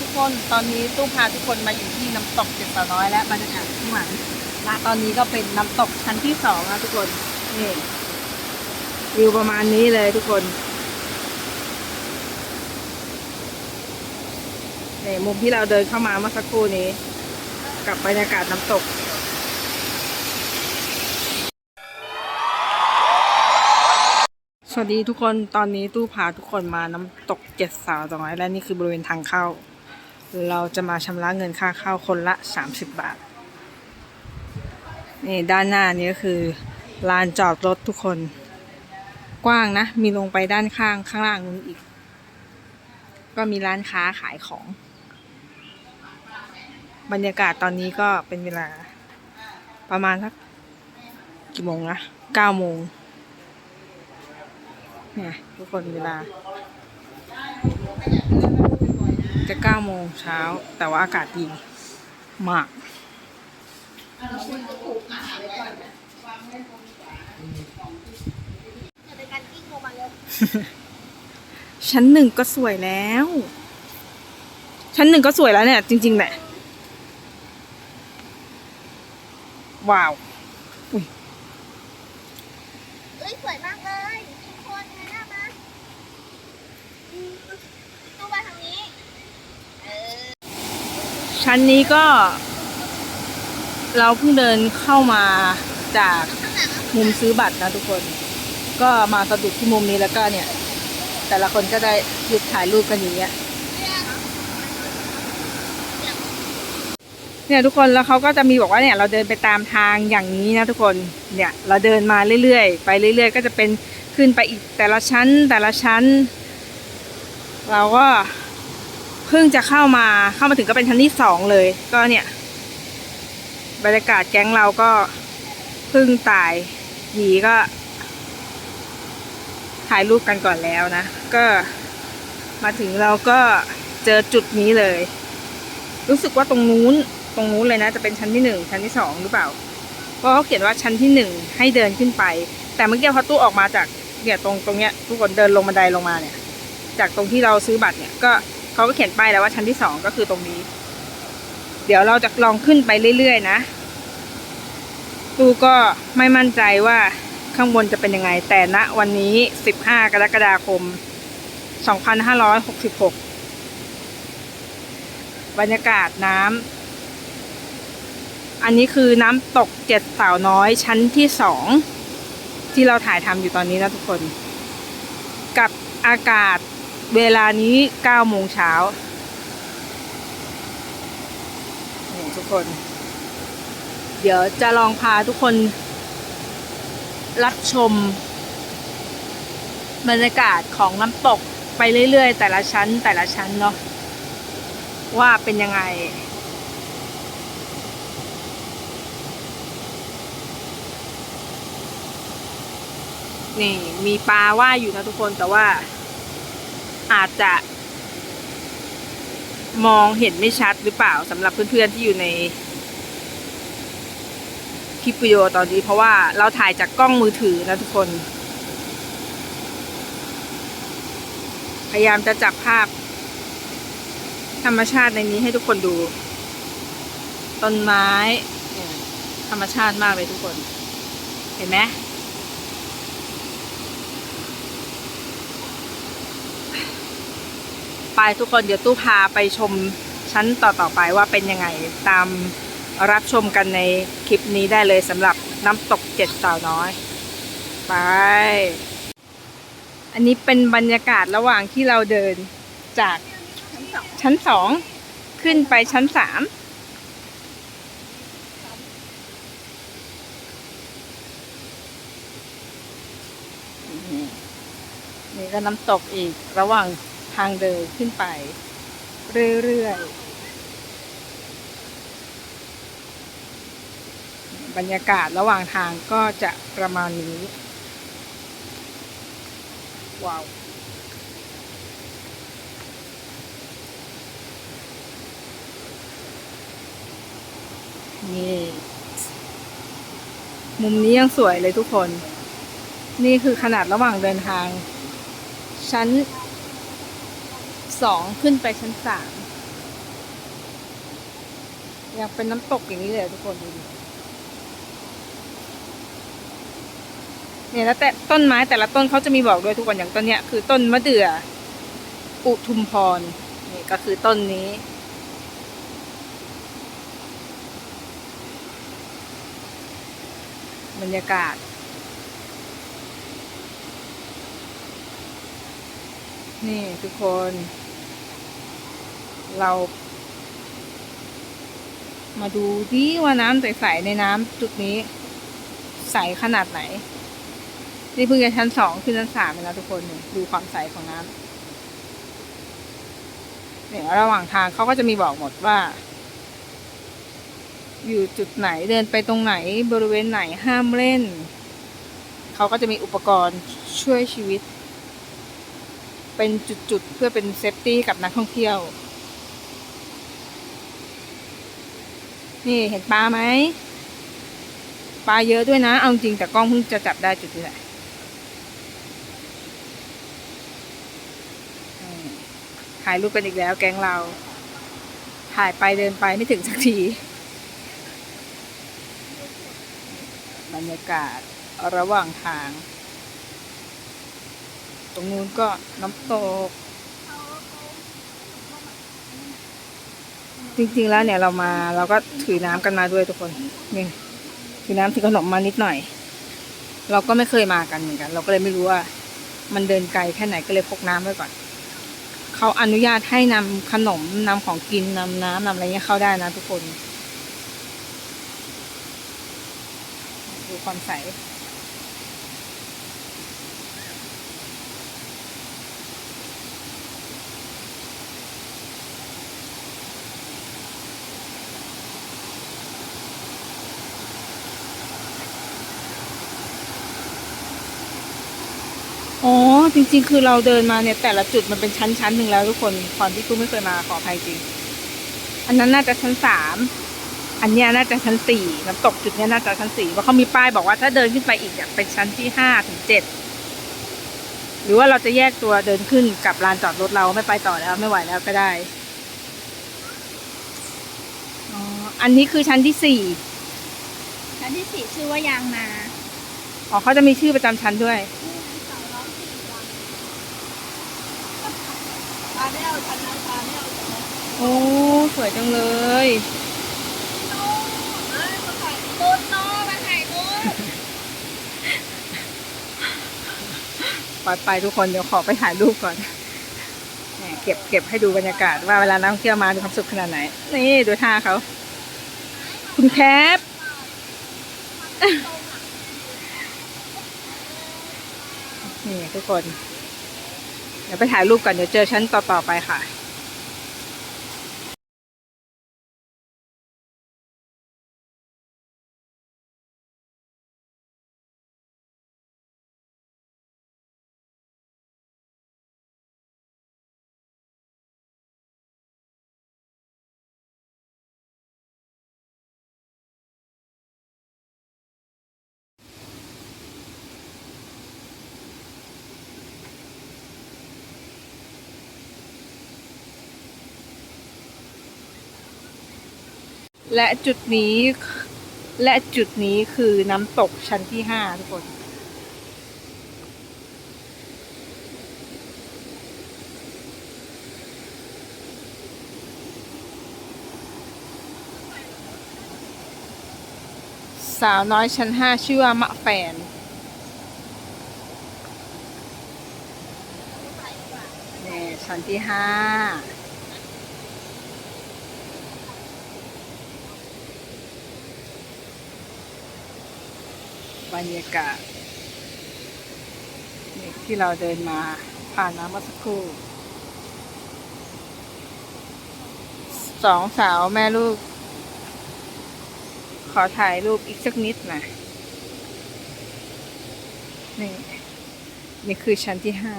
ทุกคน ตอนนี้ตู้พาทุกคนมาอยู่ที่น้ำตกเจ็ดสาวน้อยและบรรยากาศข้างหลังและตอนนี้ก็เป็นน้ำตกชั้นที่สองนะทุกคนนี่วิวประมาณนี้เลยทุกคนนี่มุมที่เราเดินเข้ามาเมื่อสักครู่นี้ กับบรรยากาศน้ำตกสวัสดีทุกคน ตอนนี้ตู้พาทุกคนมาน้ำตกเจ็ดสาวน้อยและนี่คือบริเวณทางเข้า เราจะมาชำระเงินค่าเข้าคนละ 30 บาท นี่ด้านหน้านี้ก็คือลานจอดรถทุกคน กว้างนะ มีลงไปด้านข้างข้างล่างนู้นอีก ก็มีร้านค้าขายของ บรรยากาศตอนนี้ก็เป็นเวลาประมาณสักกี่โมงนะเก้าโมงเนี่ยทุกคนเวลา จะเก้าโมงเช้า แต่ว่าอากาศดีมากในการกิ้งลงมาเร็วชั้นหนึ่งก็สวยแล้ว ชั้นหนึ่งก็สวยแล้วเนี่ย จริง ๆ แหละ ว้าวเอ้ยสวยมากเลยทุกคนมาหน้ามาอืมตู้มาทางนี้ เออ ชั้นนี้ก็ เราเพิ่งเดินเข้ามาจากมุมซื้อบัตรนะทุกคน ก็มาสะดุดที่มุมนี้แล้วก็เนี่ย แต่ละคนก็ได้หยุดถ่ายรูปกันอย่างเงี้ยเนี่ยทุกคนแล้วเขาก็จะมีบอกว่าเนี่ยเราเดินไปตามทางอย่างนี้นะทุกคนเนี่ยเราเดินมาเรื่อยๆ ไปเรื่อย ๆ ก็จะเป็นขึ้นไปอีกแต่ละชั้นแต่ละชั้น เราก็ พิ่งจะเข้ามาเข้ามาถึงก็เป็นชั้นที่สองเลย ก็เนี่ย บรรยากาศแก๊งเราก็เพิ่งตายหยีก็ ถ่ายรูปกันก่อนแล้วนะ ก็มาถึงเราก็เจอจุดนี้เลย รู้สึกว่าตรงนู้นตรงนู้นเลยนะ จะเป็นชั้นที่หนึ่งชั้นที่สองหรือเปล่าเพราะเขาเขียนว่าชั้นที่หนึ่งให้เดินขึ้นไป แต่เมื่อกี้พอตู้ออกมาจากเนี่ยตรงตรงเนี้ยทุกคนเดินลงบันไดลงมาเนี่ย จากตรงที่เราซื้อบัตรเนี่ยก็ เขาก็เขียนป้ายแล้วว่าชั้นที่สองก็คือตรงนี้ เดี๋ยวเราจะลองขึ้นไปเรื่อยๆนะตู้ก็ไม่มั่นใจว่าข้างบนจะเป็นยังไง แต่ณวันนี้ 15 กรกฎาคม 2566 บรรยากาศน้ำ อันนี้คือน้ำตกเจ็ดสาวน้อยชั้นที่สองที่เราถ่ายทำอยู่ตอนนี้นะทุกคน กับอากาศ เวลานี้9โมงเช้านี่ทุกคน เดี๋ยวจะลองพาทุกคน รับชม บรรยากาศของน้ำตกไปเรื่อยๆ แต่ละชั้นแต่ละชั้นเนาะว่าเป็นยังไงนี่มีปลาว่ายอยู่นะทุกคนแต่ว่า อาจจะมองเห็นไม่ชัดหรือเปล่าสำหรับเพื่อนๆที่อยู่ในคลิปวิดีโอตอนนี้เพราะว่าเราถ่ายจากกล้องมือถือนะทุกคน พยายามจะจับภาพ ธรรมชาติในนี้ให้ทุกคนดู ต้นไม้ ธรรมชาติมากเลยทุกคน เห็นไหม ไปทุกคนเดี๋ยวตู้พาไปชมชั้นต่อๆไปว่าเป็นยังไงตามรับชมกันในคลิปนี้ได้เลยสำหรับน้ำตกเจ็ดสาวน้อย ไป อันนี้เป็นบรรยากาศระหว่างที่เราเดินจากชั้นสองชั้นสองขึ้นไปชั้นสามนี่ก็น้ำตกอีกระหว่าง ทางเดินขึ้นไป เรื่อยๆ บรรยากาศระหว่างทางก็จะประมาณนี้ ว้าวนี่มุมนี้ยังสวยเลยทุกคน นี่คือขนาดระหว่างเดินทาง ชั้น สองขึ้นไปชั้นสามอยังเป็นน้ำตกอย่างนี้เลยทุกคนดูดิเนี่ยแล้วแต่ต้นไม้แต่ละต้นเขาจะมีบอกด้วยทุกคนอย่างต้นเนี้ยคือต้นมะเดื่อ อุทุมพรนี่ก็คือต้นนี้ บรรยากาศ นี่ทุกคน เรา มาดูดิว่าน้ำใสๆในน้ำจุดนี้ ใสขนาดไหน นี่เพิ่งจะชั้นสองขึ้นชั้นสามไปแล้วทุกคนดูความใสของน้ำเนี่ยระหว่างทางเขาก็จะมีบอกหมดว่า อยู่จุดไหนเดินไปตรงไหนบริเวณไหนห้ามเล่น เขาก็จะมีอุปกรณ์ช่วยชีวิตเป็นจุดๆ เพื่อเป็นเซฟตี้กับนักท่องเที่ยว นี่เห็นปลาไหมปลาเยอะด้วยนะ เอาจริงแต่กล้องเพิ่งจะจับได้จุดนี้แหละถ่ายรูปกันอีกแล้วแก๊งเรา ถ่ายไปเดินไปไม่ถึงสักที บรรยากาศระหว่างทาง ตรงนู้นก็น้ำตก จริงๆแล้วเนี่ยเรามาเราก็ถือน้ำกันมาด้วยทุกคนนี่ถือน้ำถือขนมมานิดหน่อย เราก็ไม่เคยมากันเหมือนกัน เราก็เลยไม่รู้ว่า มันเดินไกลแค่ไหนก็เลยพกน้ำไว้ก่อนเขาอนุญาตให้นำขนมนำของกินนำน้ำนำอะไรเงี้ยเข้าได้นะทุกคนดูความใส จริง ๆ คือเราเดินมาเนี่ยแต่ละจุดมันเป็นชั้นๆหนึ่งแล้วทุกคนความที่กูไม่เคยมาขออภัยจริง อันนั้นน่าจะชั้นสามอันเนี้ยน่าจะชั้นสี่น้ำตกจุดเนี้ยน่าจะชั้นสี่เพราะเขามีป้ายบอกว่าถ้าเดินขึ้นไปอีกเนี่ยเป็นชั้นที่ห้าถึงเจ็ดหรือว่าเราจะแยกตัวเดินขึ้นกับลานจอดรถเราไม่ไปต่อแล้วไม่ไหวแล้วก็ได้อ๋ออันนี้คือชั้นที่สี่ชั้นที่สี่ชื่อว่ายางนาอ๋อเขาจะมีชื่อประจำชั้นด้วย ปลาไม่เอาชั้นนั้นปลาไม่เอาชั้นนั้น โอ้ สวยจังเลยโน้เอ้ยมาถ่ายตูนโน้มาถ่ายตูนปลอดไปทุกคนเดี๋ยวขอไปถ่ายรูปก่อนแหมเก็บเก็บให้ดูบรรยากาศว่าเวลานักท่องเที่ยวมามีความสุขขนาดไหน นี่ดูท่าเขา คุณแคปนี่ทุกคนเดี๋ยวไปถ่ายรูปก่อนเดี๋ยวเจอชั้นต่อๆไปค่ะ และจุดนี้และจุดนี้คือน้ำตกชั้นที่ห้าทุกคน สาวน้อยชั้นห้าชื่อว่ามะแฟนนี่ชั้นที่ห้า บรรยากาศนี่ที่เราเดินมาผ่านน้ำเมื่อสักครู่สองสาวแม่ลูก ขอถ่ายรูปอีกสักนิดนะนี่ นี่คือชั้นที่ห้า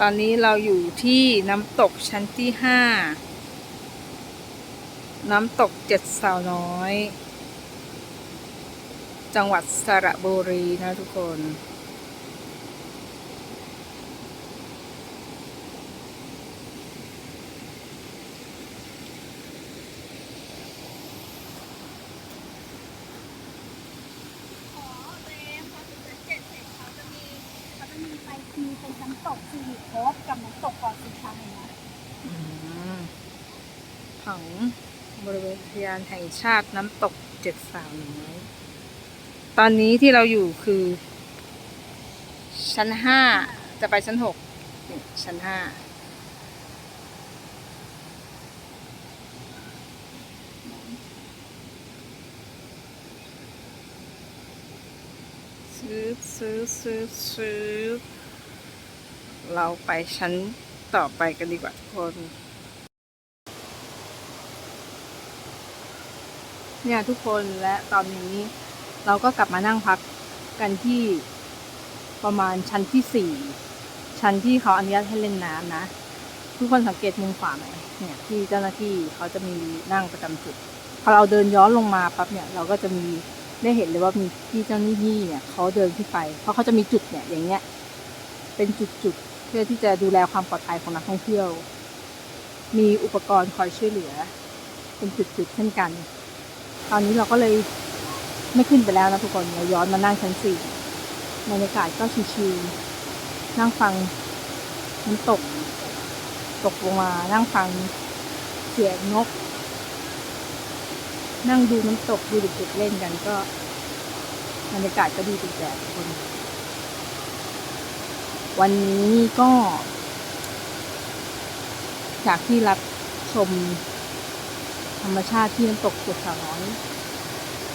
ตอนนี้เราอยู่ที่น้ำตกชั้นที่ห้า น้ำตกเจ็ดสาวน้อย จังหวัดสระบุรีนะทุกคน อ๋อเบมพอถึงชั้นเจ็ดเสร็จเขาจะมีเขาจะมีไปทีเป็นน้ำตกสิริภพกับน้ำตกเกาะสีชังนะ อืม ผังบริเวณอุทยานแห่งชาติน้ำตกเจ็ดสาวน้อยตอนนี้ที่เราอยู่คือ ชั้นห้าจะไปชั้นหกนี่ชั้นห้าซื้อซื้อซื้อซื้อเราไปชั้นต่อไปกันดีกว่าทุกคน เนี่ยทุกคนและตอนนี้เราก็กลับมานั่งพักกันที่ประมาณชั้นที่สี่ชั้นที่เขาอนุญาตให้เล่นน้ำนะ ทุกคนสังเกตมุมขวาไหมเนี่ยที่เจ้าหน้าที่เขาจะมีนั่งประจำจุดพอเราเดินย้อนลงมาปั๊บเนี่ยเราก็จะมีได้เห็นเลยว่ามีที่เจ้าหน้าที่เนี่ยเขาเดินขึ้นไป เพราะเขาจะมีจุดเนี่ยอย่างเงี้ยเป็นจุดๆเพื่อที่จะดูแลความปลอดภัยของนักท่องเที่ยว มีอุปกรณ์คอยช่วยเหลือ เป็นจุดๆเช่นกัน ตอนนี้เราก็เลยไม่ขึ้นไปแล้วนะทุกคนเราย้อนมานั่งชั้นสี่บรรยากาศก็ชิวๆนั่งฟังน้ำตก ตกลงมานั่งฟังเสียงนก นั่งดูน้ำตกดูเด็กๆเล่นกันก็บรรยากาศก็ดีดีแบบทุกคน วันนี้ก็ จากที่รับชม ธรรมชาติที่น้ำตกเจ็ดสาวน้อย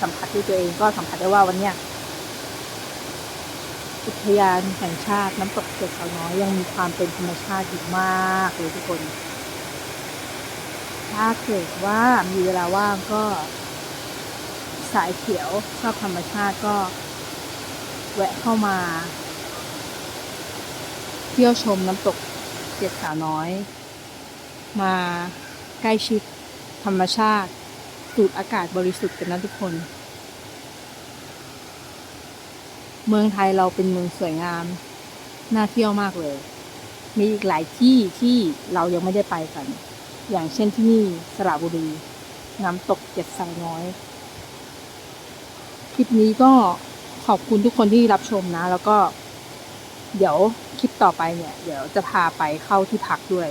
สัมผัสด้วยตัวเองก็สัมผัสได้ว่าวันเนี้ยอุทยานแห่งชาติน้ำตกเจ็ดสาวน้อยยังมีความเป็นธรรมชาติอยู่มากเลยทุกคน ถ้าเกิดว่ามีเวลาว่างก็ สายเขียวชอบธรรมชาติก็ แวะเข้ามา เที่ยวชมน้ำตกเจ็ดสาวน้อย มาใกล้ชิด ธรรมชาติ สูดอากาศบริสุทธิ์กันนะทุกคน เมืองไทยเราเป็นเมืองสวยงาม น่าเที่ยวมากเลย มีอีกหลายที่ที่เรายังไม่ได้ไปกัน อย่างเช่นที่นี่สระบุรี น้ำตกเจ็ดสาวน้อย คลิปนี้ก็ขอบคุณทุกคนที่รับชมนะ แล้วก็ เดี๋ยวคลิปต่อไปเนี่ย เดี๋ยวจะพาไปเข้าที่พักด้วย